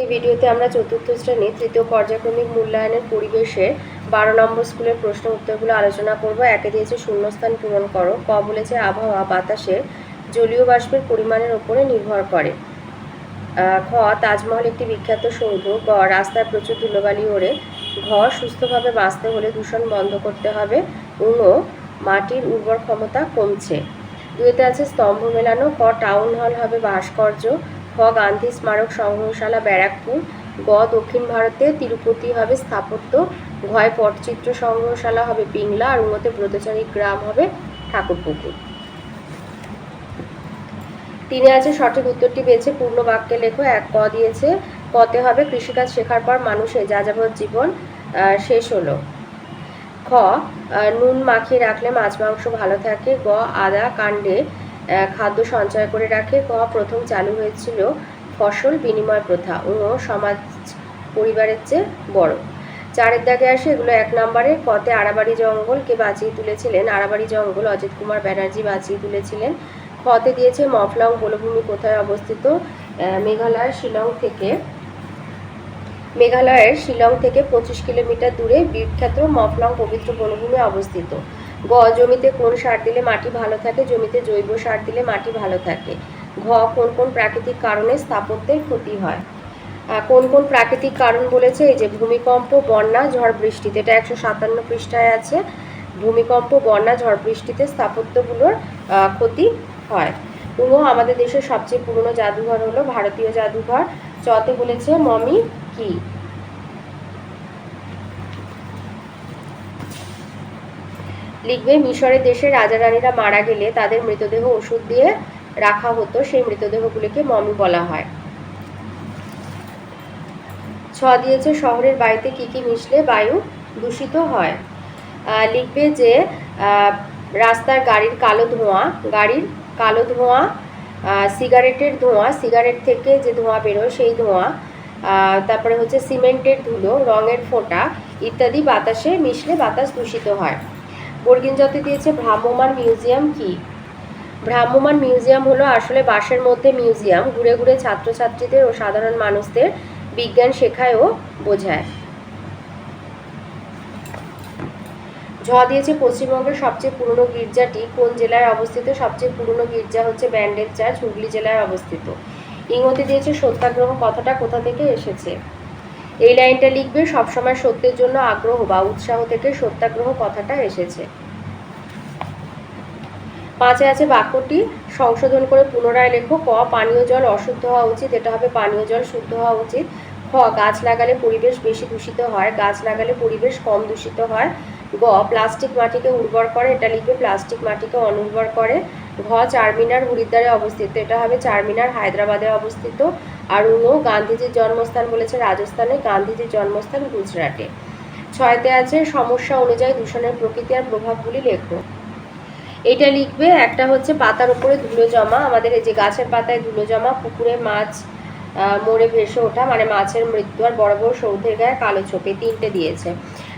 এই ভিডিওতে আমরা চতুর্থ শ্রেণি তৃতীয় পর্যায়ক্রমিক মূল্যায়নের পরিবেশে বারো নম্বর স্কুলের প্রশ্ন উত্তরগুলো আলোচনা করব। একে দিয়েছে শূন্যস্থান পূরণ করো। ক বলেছে আবহাওয়া বাতাসে জলীয় বাষ্পের পরিমাণের ওপরে নির্ভর করে। খ, তাজমহল একটি বিখ্যাত সৌধ। গ, রাস্তায় প্রচুর ধুলোবালি ওড়ে। ঘ, সুস্থভাবে বাঁচতে হলে দূষণ বন্ধ করতে হবে। উন, মাটির উর্বর ক্ষমতা কমছে। দুইতে আছে স্তম্ভ মেলানো। ক, টাউন হল হবে ভাস্কর্য। খ গান্ধী স্মারক সংগ্রহশালা ব্যারাকপুর, গ দক্ষিণ ভারতে তিরুপতি হবে স্থাপত্য, ঘয় পটচিত্র সংগ্রহশালা হবে পিংলা, আর উন্নতে ব্রতচারী গ্রাম হবে ঠাকুরপুকুর। তিনে আছে সঠিক উত্তরটি পেয়েছে, পূর্ণ বাক্যে লেখো, এক ক দিয়েছে কতে হবে কৃষিকাজ শেখার পর মানুষের যা যাযাবর জীবন শেষ হলো। খ নুন মাখিয়ে রাখলে মাছ, মাংস ভালো থাকে, গ, আদা, কাণ্ডে খাদ্য সঞ্চয় করে রাখে। ক প্রথম চালু হয়েছিল ফসল বিনিময় প্রথা ও সমাজ পরিবারের চেয়ে বড়। চারের দাগে আসে এগুলো এক নম্বরে। কতে আড়াবাড়ি জঙ্গল কে বাঁচিয়ে তুলেছিলেন আড়াবাড়ি জঙ্গল অজিত কুমার ব্যানার্জি বাঁচিয়ে তুলেছিলেন। খতে দিয়েছে মফলং বনভূমি কোথায় অবস্থিত? আহ, মেঘালয়ের শিলং থেকে মেঘালয়ের শিলং থেকে পঁচিশ কিলোমিটার দূরে বিখ্যাত মফলং পবিত্র বনভূমি অবস্থিত। গ, জমিতে কোন সার দিলে মাটি ভালো থাকে? জমিতে জৈব সার দিলে মাটি ভালো থাকে। ঘ, কোন কোন প্রাকৃতিক কারণে স্থাপত্যের ক্ষতি হয়? কোন কোন প্রাকৃতিক কারণ বলেছে? এই যে ভূমিকম্প, বন্যা, ঝড় বৃষ্টিতে, এটা একশো সাতান্ন পৃষ্ঠায় আছে। ভূমিকম্প, বন্যা, ঝড় বৃষ্টিতে স্থাপত্যগুলোর ক্ষতি হয়। উনো আমাদের দেশের সবচেয়ে পুরনো জাদুঘর হলো ভারতীয় জাদুঘর। চতে বলেছে মমি কি? লিখবে, মিশরের দেশে রাজা রানীরা মারা গেলে তাদের মৃতদেহ ওষুধ দিয়ে রাখা হতো, সেই মৃতদেহগুলিকে মমি বলা হয়। ছ দিয়েছে, শহরের বাড়িতে কি কি মিশলে বায়ু দূষিত হয়? লিখবে যে রাস্তার গাড়ির কালো ধোঁয়া, গাড়ির কালো ধোঁয়া সিগারেটের ধোঁয়া, সিগারেট থেকে যে ধোঁয়া বেরোয় সেই ধোঁয়া তারপরে হচ্ছে সিমেন্টের ধুলো, রঙের ফোঁটা ইত্যাদি বাতাসে মিশলে বাতাস দূষিত হয়। বর্গিন যতে দিয়েছে ভ্রাম্যমান মিউজিয়াম কি? ভ্রাম্যমান মিউজিয়াম হলো আসলে বাসের মধ্যে মিউজিয়াম, ঘুরে ঘুরে ছাত্রছাত্রীদের ও সাধারণ মানুষদের বিজ্ঞান শেখায় ও বোঝায়। ঝ দিয়েছে পশ্চিমবঙ্গের সবচেয়ে পুরনো গির্জাটি, কোন জেলায় অবস্থিত? সবচেয়ে পুরনো গির্জা হচ্ছে ব্যান্ডেল চার্চ, হুগলি জেলায় অবস্থিত। ইংরেজি দিয়েছে সত্যাগ্রহ, কথাটা কোথা থেকে এসেছে? এই লাইনটা লিখবে, সবসময় সত্যের জন্য আগ্রহ বা উৎসাহ থেকে সত্যাগ্রহ কথাটা এসেছে। পাঁচে আছে বাক্যটি, সংশোধন করে পুনরায় লেখো, ক, পানীয় জল অশুদ্ধ হওয়া উচিত, এটা হবে পানীয় জল শুদ্ধ হওয়া উচিত। খ, গাছ লাগালে পরিবেশ বেশি দূষিত হয়, গাছ লাগালে পরিবেশ কম দূষিত হয়। গ, প্লাস্টিক মাটিকে উর্বর করে, এটা লিখবে প্লাস্টিক মাটিকে অনুর্বর করে। ঘ চারমিনার হরিদ্বারে অবস্থিত। এটা হবে চারমিনার হায়দ্রাবাদে অবস্থিত। আর উনো গান্ধীজির জন্মস্থান বলেছে রাজস্থানে গান্ধীজির জন্মস্থান গুজরাটে। ছয়তে আছে সমস্যা অনুযায়ী দূষণের প্রকৃতি আর প্রভাবগুলি লেখো। এটা লিখবে, একটা হচ্ছে পাতার উপরে ধুলো জমা। আমাদের এই যে গাছের পাতায় ধুলো জমা, পুকুরে মাছ মরে ভেসে ওঠা মানে মাছের মৃত্যু আর বড় বড় সৌধের গায়ে কালো ছোপে। তিনটে দিয়েছে।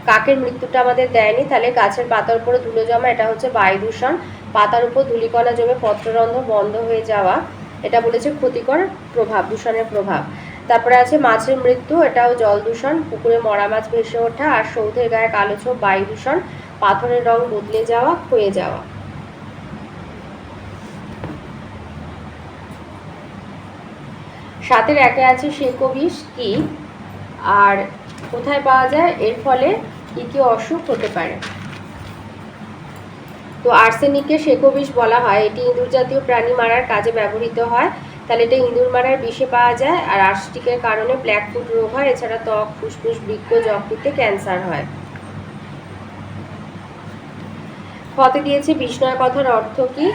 কাকের মৃত্যুটা আমাদের দেয়নি, তাহলে গাছের পাতার উপরে ধুলো জমা, এটা হচ্ছে বায়ু দূষণ পাতার উপর ধূলিকণা জমে পত্ররন্ধ্র বন্ধ হয়ে যাওয়া, এটা বলেছে ক্ষতিকর প্রভাব, দূষণের প্রভাব। তারপরে আছে মাছের মৃত্যু, এটাও জল দূষণ, পুকুরে মরা মাছ ভেসে ওঠা আর সৌধের গায়ে কালো ছোপ বায়ু দূষণ পাথরের রং বদলে যাওয়া, ক্ষয়ে যাওয়া। সাতের একে আছে শেকবিষ কি? আর কোথায় পাওয়া যায়? এর ফলে কি অসুখ হতে পারে? তো আর্সেনিককে শেকবিষ বলা হয়। এটি ইঁদুর জাতীয় প্রাণী মারার কাজে ব্যবহৃত হয়। তাহলে এটা ইঁদুর মারার বিষে পাওয়া যায় আর আর্সেনিকের কারণে ব্ল্যাক ফুট রোগ হয়। এছাড়া ত্বক, ফুসফুস, বৃক্ক, যকৃতে ক্যান্সার হয়। ফতে দিয়েছে বিষ্ণয় কথার অর্থ কি?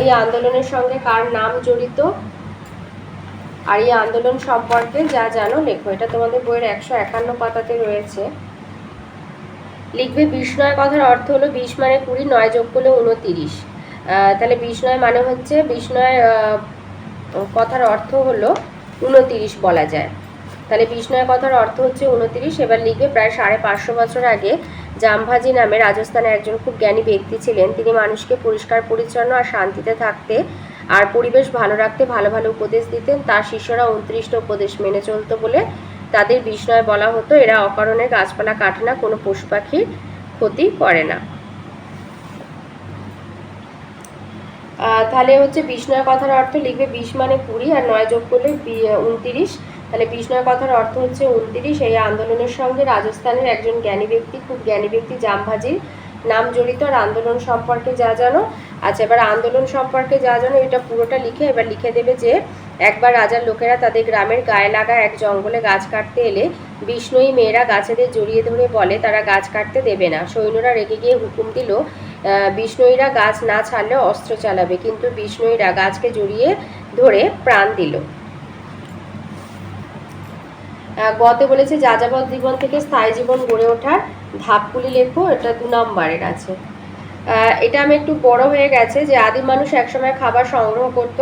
এই আন্দোলনের সঙ্গে কার নাম জড়িত? আর এই আন্দোলন সম্পর্কে যা জানো লেখো। এটা তোমাদের বইয়ের একশো একান্ন পাতাতে রয়েছে। লিখবে বিষ্ণয় কথার অর্থ হলো বিশ মানে কুড়ি নয় যোগ করলে উনতিরিশ। তাহলে বিষ্ণয় মানে হচ্ছে বিষ্ণয় আহ, কথার অর্থ হলো উনতিরিশ বলা যায়। তাহলে বিষ্ণয় কথার অর্থ হচ্ছে উনতিরিশ এবার লিখবে প্রায় সাড়ে পাঁচশো বছর আগে জামভাজি নামে রাজস্থানে একজন খুব জ্ঞানী ব্যক্তি ছিলেন। তিনি মানুষকে পরিষ্কার পরিচ্ছন্ন আর শান্তিতে থাকতে আর পরিবেশ ভালো রাখতে ভালো ভালো উপদেশ দিতেন। তার শিষ্যরা উনত্রিশটা উপদেশ মেনে চলতো বলে তাদের বিষ্ণয় বলা হতো, এরা অকারণে গাছপালা কাটে না, কোনো পশু পাখির ক্ষতি করে না। তাহলে হচ্ছে বিষ্ণয় কথার অর্থ লিখবে বিশ মানে কুড়ি আর নয় যোগ করলে উনতিরিশ। তাহলে বিষ্ণয় কথার অর্থ হচ্ছে উনতিরিশ। এই আন্দোলনের সঙ্গে রাজস্থানের একজন জ্ঞানী ব্যক্তি, খুব জ্ঞানী ব্যক্তি, জামভাজির নাম জড়িত আর আন্দোলন সম্পর্কে যা জানো। আচ্ছা এবার আন্দোলন সম্পর্কে যা জানো, এটা পুরোটা লিখে, এবার লিখে দেবে যে, একবার রাজার লোকেরা তাদের গ্রামের গায়ে লাগা এক জঙ্গলে গাছ কাটতে এলে বিষ্ণুই মেয়েরা গাছেদের জড়িয়ে ধরে বলে, তারা গাছ কাটতে দেবে না। সৈন্যরা রেগে গিয়ে হুকুম দিল বিষ্ণুইরা গাছ না ছাড়লে অস্ত্র চালাবে। কিন্তু বিষ্ণুইরা গাছকে জড়িয়ে ধরে প্রাণ দিল। গতে বলেছে, যাযাবর জীবন থেকে স্থায়ী জীবন গড়ে ওঠার ধাপগুলি লেখো, এটা দু নম্বরের আছে। এটা আমি একটু বড় হয়ে গেছে যে, আদিম মানুষ একসময় খাবার সংগ্রহ করত,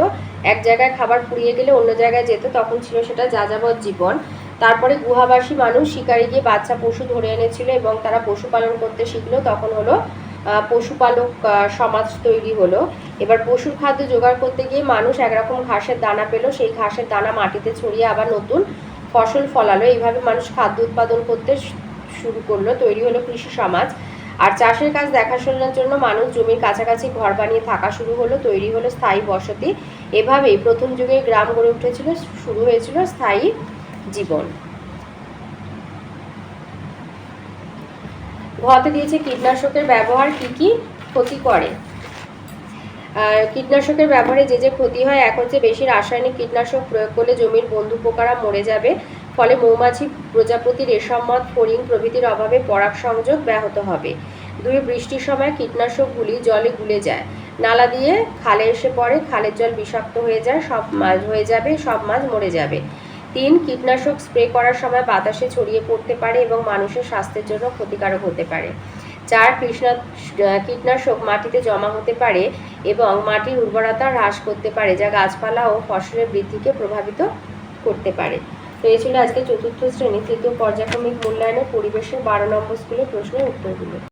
এক জায়গায় খাবার পুড়িয়ে গেলে অন্য জায়গায় যেত, তখন ছিল সেটা যাযাবর জীবন। তারপরে গুহাবাসী মানুষ শিকারে গিয়ে বাচ্চা, পশু ধরে এনেছিল এবং তারা পশুপালন করতে শিখলো, তখন হলো পশুপালক সমাজ তৈরি হলো। এবার পশুর খাদ্য জোগাড় করতে গিয়ে মানুষ একরকম ঘাসের দানা পেল, সেই ঘাসের দানা মাটিতে ছড়িয়ে আবার নতুন ফসল ফলালো, এইভাবে মানুষ খাদ্য উৎপাদন করতে শুরু করল, তৈরি হলো কৃষি সমাজ। আর চাষের কাজ দেখাশোনার জন্য মানুষ জমির কাছাকাছি ঘর বানিয়ে থাকা শুরু হলো, তৈরি হলো স্থায়ী বসতি। এভাবেই প্রথম যুগে গ্রাম গড়ে উঠেছিল, শুরু হয়েছিল স্থায়ী জীবন। ঘতে দিয়েছে কীটনাশকের ব্যবহার, কি কি ক্ষতি করে? আর কীটনাশকের ব্যবহারে যে যে ক্ষতি হয় এক হচ্ছে বেশি রাসায়নিক কীটনাশক প্রয়োগ করলে জমির বন্ধু পোকারা মরে যাবে। ফলে মৌমাছি প্রজাপতি রেশমমদ ফড়িং প্রভৃতির অভাবে পরাগ সংযোগ ব্যাহত হবে। দুই, বৃষ্টির সময় কীটনাশকগুলি জলে গুলে যায়। নালা দিয়ে খালে এসে পড়ে, খালের জল বিষাক্ত হয়ে যায়, সব মাছ হয়ে যাবে, সব মাছ মরে যাবে। তিন, কীটনাশক স্প্রে করার সময় বাতাসে ছড়িয়ে পড়তে পারে এবং মানুষের স্বাস্থ্যের জন্য ক্ষতিকারক হতে পারে। চার কীটনাশক মাটিতে জমা হতে পারে এবং মাটির উর্বরতা হ্রাস করতে পারে, যা গাছপালা ও ফসলের বৃদ্ধিকে প্রভাবিত করতে পারে। তো এই ছিল আজকে চতুর্থ শ্রেণি, তৃতীয় পর্যায়ক্রমিক মূল্যায়নের পরিবেশের বারো নম্বর স্কুলের প্রশ্নের উত্তরগুলো।